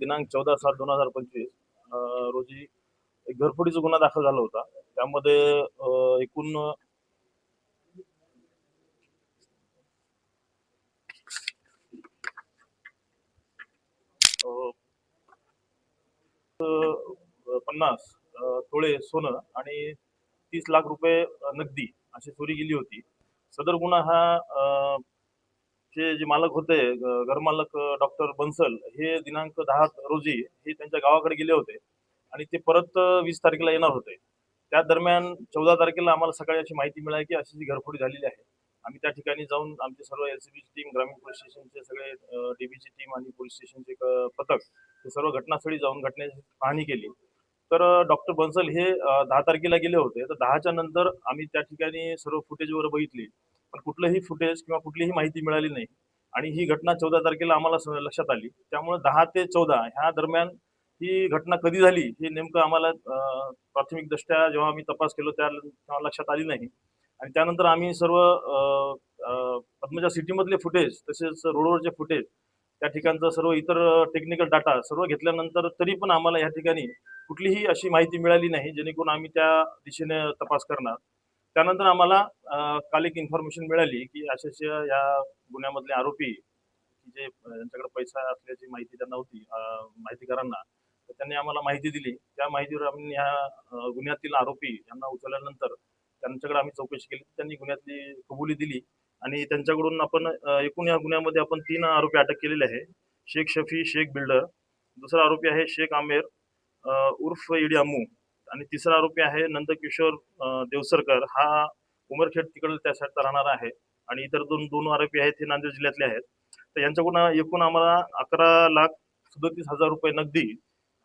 दिनांक चौदा सात दोन हजार पंचवीस रोजी एक घरफोडीचा गुन्हा दाखल झाला होता. त्यामध्ये एकूण पन्नास तोळे सोनं आणि तीस लाख रुपये नगदी अशी चोरी गेली होती. सदर गुन्हा हा चे जे मालक होते घरमालक डॉक्टर बन्सल हे दिनांक दहा रोजी हे त्यांच्या गावाकडे गेले होते आणि ते परत वीस तारखेला येणार होते. त्या दरम्यान चौदा तारखेला आम्हाला सकाळी अशी माहिती मिळाली की अशी जी घरफोडी झालेली आहे. आम्ही त्या ठिकाणी जाऊन आमचे सर्व एल सी टीम ग्रामीण पोलीस स्टेशनचे सगळे डीबीची टीम आणि पोलीस स्टेशनचे पथक हे सर्व घटनास्थळी जाऊन घटनेची पाहणी केली. तर डॉक्टर बन्सल हे दहा तारखेला गेले होते. तर दहाच्या नंतर आम्ही त्या ठिकाणी सर्व फुटेजवर बघितली. पण कुठलंही फुटेज किंवा कुठलीही माहिती मिळाली नाही. आणि ही घटना चौदा तारखेला आम्हाला स- लक्षात आली. त्यामुळे दहा ते चौदा ह्या दरम्यान ही घटना कधी झाली हे नेमकं आम्हाला प्राथमिकदृष्ट्या जेव्हा आम्ही तपास केलो त्या तेव्हा लक्षात आली नाही. आणि त्यानंतर आम्ही सर्व पद्मजा सिटीमधले फुटेज तसेच रोडवरचे फुटेज त्या ठिकाणचं सर्व इतर टेक्निकल डाटा सर्व घेतल्यानंतर तरी पण आम्हाला या ठिकाणी कुठलीही अशी माहिती मिळाली नाही जेणेकरून आम्ही त्या दिशेने तपास करणार. त्यानंतर आम्हाला काल एक इन्फॉर्मेशन मिळाली की अशाच या गुन्ह्यामधले आरोपी जे त्यांच्याकडे यांच्याकडे पैसा असल्याची माहिती त्यांना होती माहितीकारांना तर त्यांनी आम्हाला माहिती दिली. त्या माहितीवर आम्ही ह्या गुन्ह्यातील आरोपी यांना उचलल्यानंतर त्यांच्याकडे आम्ही चौकशी केली. त्यांनी गुन्ह्यातली कबुली दिली आणि त्यांच्याकडून आपण एकूण या गुन्ह्यामध्ये आपण तीन आरोपी अटक केलेले आहे शेख शफी शेख बिल्डर. दुसरा आरोपी आहे शेख आमेर उर्फ इडी अमू आणि तिसरा आरोपी आहे नंदकिशोर देवसरकर. हा उमरखेड तिकडे त्या साईडचा राहणारा आहे. आणि इतर दोन दोन आरोपी आहेत हे नांदेड जिल्ह्यातले आहेत. तर यांच्याकडून एकूण आम्हाला अकरा लाख सदतीस हजार रुपये नगदी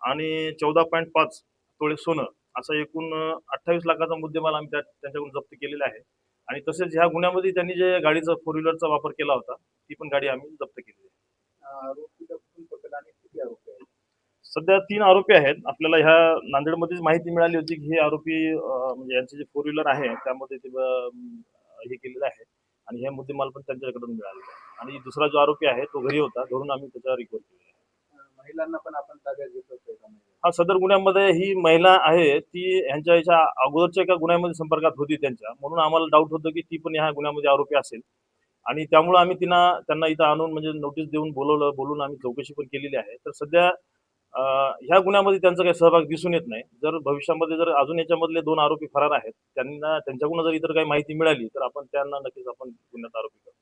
आणि चौदा पॉईंट पाच तोळे सोनं असा एकूण अठ्ठावीस लाखाचा मुद्देमाल आम्ही त्या त्यांच्याकडून जप्त केलेला आहे. आणि तसेच ह्या गुन्ह्यामध्ये त्यांनी जे गाडीचा फोर व्हीलरचा वापर केला होता ती पण गाडी आम्ही जप्त केली आहे आरोपी कुठून पकडला आणि किती आरोपी आहेत सध्या तीन आरोपी आहेत. आपल्याला ह्या नांदेडमध्येच माहिती मिळाली होती की हे आरोपी म्हणजे यांचे जे फोर व्हीलर आहे त्यामध्ये ते हे केलेलं आहे. आणि हे मुद्देमाल पण त्यांच्याकडून मिळालेला आहे. आणि दुसरा जो आरोपी आहे तो घरी होता. घरून आम्ही त्याचा रिकवर केलेला आहे. अं, महिलांना पण आपण ताब्यात घेतो एका महिला हा सदर गुन्ह्यामध्ये ही महिला आहे ती ह्यांच्या याच्या अगोदरच्या एका गुन्ह्यामध्ये संपर्कात होती त्यांच्या. म्हणून आम्हाला डाऊट होतं की ती पण ह्या गुन्ह्यामध्ये आरोपी असेल. आणि त्यामुळे आम्ही तिना त्यांना इथं आणून म्हणजे नोटीस देऊन बोलवलं बोलून आम्ही चौकशी पण केलेली आहे. तर सध्या ह्या गुन्ह्यामध्ये त्यांचा काही सहभाग दिसून येत नाही जर भविष्यामध्ये जर अजून याच्यामधले दोन आरोपी फरार आहेत त्यांना त्यांच्याकडून जर इतर काही माहिती मिळाली तर आपण त्यांना नक्कीच आपण गुन्ह्यात आरोपी करू.